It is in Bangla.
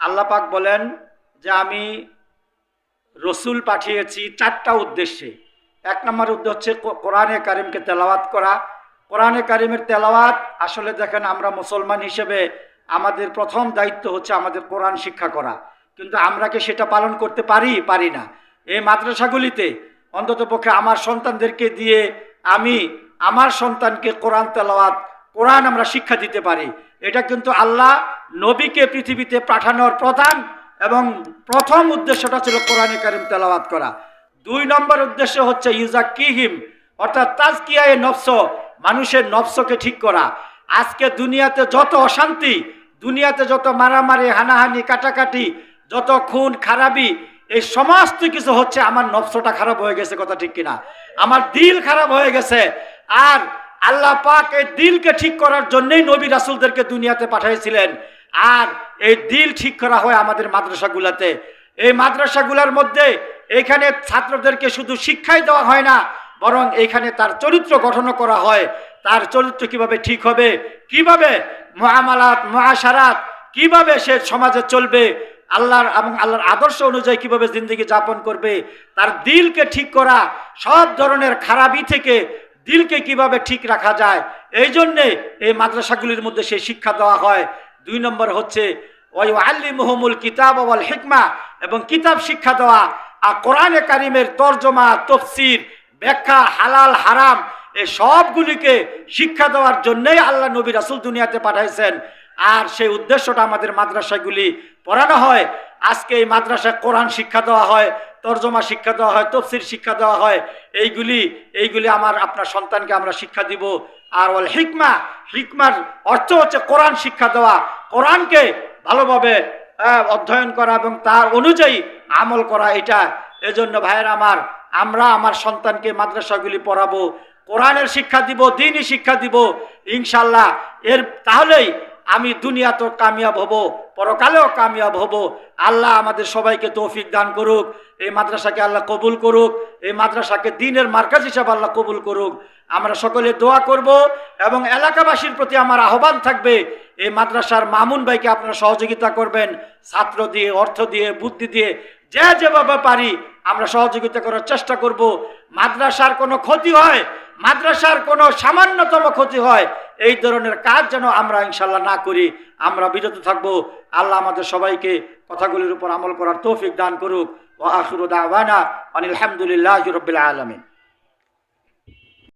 আল্লাহ পাক বলেন যে আমি রসুল পাঠিয়েছি চারটা উদ্দেশ্যে। এক নম্বর উদ্দেশ্য হচ্ছে কোরআনে কারিমকে তেলাওয়াত করা। কোরআনে কারিমের তেলাওয়াত, আসলে দেখেন আমরা মুসলমান হিসেবে আমাদের প্রথম দায়িত্ব হচ্ছে আমাদের কোরআন শিক্ষা করা। কিন্তু আমরা কি সেটা পালন করতে পারি? পারি না। এই মাদ্রাসাগুলিতে অন্তত পক্ষে আমার সন্তানদেরকে দিয়ে আমি আমার সন্তানকে কোরআন তেলাওয়াত কোরআন আমরা শিক্ষা দিতে পারি। এটা কিন্তু আল্লাহ নবীকে পৃথিবীতে পাঠানোর প্রধান এবং প্রথম উদ্দেশ্যটা ছিল কোরআনে কারিম তেলাওয়াত করা। দুই নম্বর উদ্দেশ্য হচ্ছে ইউজা কিহিম অর্থাৎ তাজকিয়ায় নফস, মানুষের নফসকে ঠিক করা। আজকে দুনিয়াতে যত অশান্তি, দুনিয়াতে যত মারামারি, হানাহানি, কাটাকাটি, যত খুন, খারাপি, এই সমস্ত কিছু হচ্ছে আমার নফসটা খারাপ হয়ে গেছে কথা ঠিক কিনা। আমার দিল খারাপ হয়ে গেছে। আর আল্লাহ পাক এই দিলকে ঠিক করার জন্যই নবী রাসুলদেরকে দুনিয়াতে পাঠিয়েছিলেন আর এই দিল ঠিক করা হয় আমাদের মাদ্রাসাগুলাতে। এই মাদ্রাসাগুলোর মধ্যে এখানে ছাত্রদেরকে শুধু শিক্ষাই দেওয়া হয় না, বরং এখানে তার চরিত্র গঠন করা হয়। তার চরিত্র কীভাবে ঠিক হবে, কীভাবে মহামালাত, মহাসারাত, কীভাবে সে সমাজে চলবে, আল্লাহর এবং আল্লাহর আদর্শ অনুযায়ী কীভাবে জিন্দগি যাপন করবে, তার দিলকে ঠিক করা, সব ধরনের খারাপি থেকে দিলকে কীভাবে ঠিক রাখা যায়? এই জন্যে এই মাদ্রাসাগুলির মধ্যে সেই শিক্ষা দেওয়া হয়। দুই নম্বর হচ্ছে ওই আল্লি মোহামুল কিতাব ওয়াল হিকমা এবং কিতাব শিক্ষা দেওয়া। আর কোরআনে কারিমের তর্জমা, তফসির, ব্যাখ্যা, হালাল, হারাম এই সবগুলিকে শিক্ষা দেওয়ার জন্যই আল্লাহ নবী রাসুল দুনিয়াতে পাঠাইছেন। আর সেই উদ্দেশ্যটা আমাদের মাদ্রাসাগুলি পড়ানো হয়। আজকে এই মাদ্রাসায় কোরআন শিক্ষা দেওয়া হয়। তর্জমা শিক্ষা দেওয়া হয়, তফসির শিক্ষা দেওয়া হয়। এইগুলি এইগুলি আমার আপনার সন্তানকে আমরা শিক্ষা দিব। আর ওয়াল হিকমা, হিকমার অর্থ হচ্ছে কোরআন শিক্ষা দেওয়া। কোরআনকে ভালোভাবে অধ্যয়ন করা এবং তার অনুযায়ী আমল করা এটা। এজন্য ভাইয়ের আমার, আমরা আমার সন্তানকে মাদ্রাসাগুলি পড়াবো। কোরআনের শিক্ষা দিব, দিনই শিক্ষা দিব। ইনশাল্লাহ, এর তাহলেই আমি দুনিয়া তো কামিয়াব হব। পরকালেও কামিয়াব হব। আল্লাহ আমাদের সবাইকে তৌফিক দান করুক, এই মাদ্রাসাকে আল্লাহ কবুল করুক, এই মাদ্রাসাকে দিনের মার্কাজ হিসাবে আল্লাহ কবুল করুক। আমরা সকলে দোয়া করব এবং এলাকাবাসীর প্রতি আমার আহ্বান থাকবে, এই মাদ্রাসার মামুন ভাইকে আপনারা সহযোগিতা করবেন, ছাত্র দিয়ে, অর্থ দিয়ে, বুদ্ধি দিয়ে, যে যেভাবে পারি আমরা সহযোগিতা করার চেষ্টা করব। মাদ্রাসার কোনো ক্ষতি হয়, মাদ্রাসার কোনো সামান্যতম ক্ষতি হয় এই ধরনের কাজ যেন আমরা ইনশাল্লাহ না করি, আমরা বিরত থাকব। আল্লাহ আমাদের সবাইকে কথাগুলির উপর আমল করার তৌফিক দান করুক। ও আখরুদ আওয়ানা আনিল হামদুলিল্লাহ আলমিন।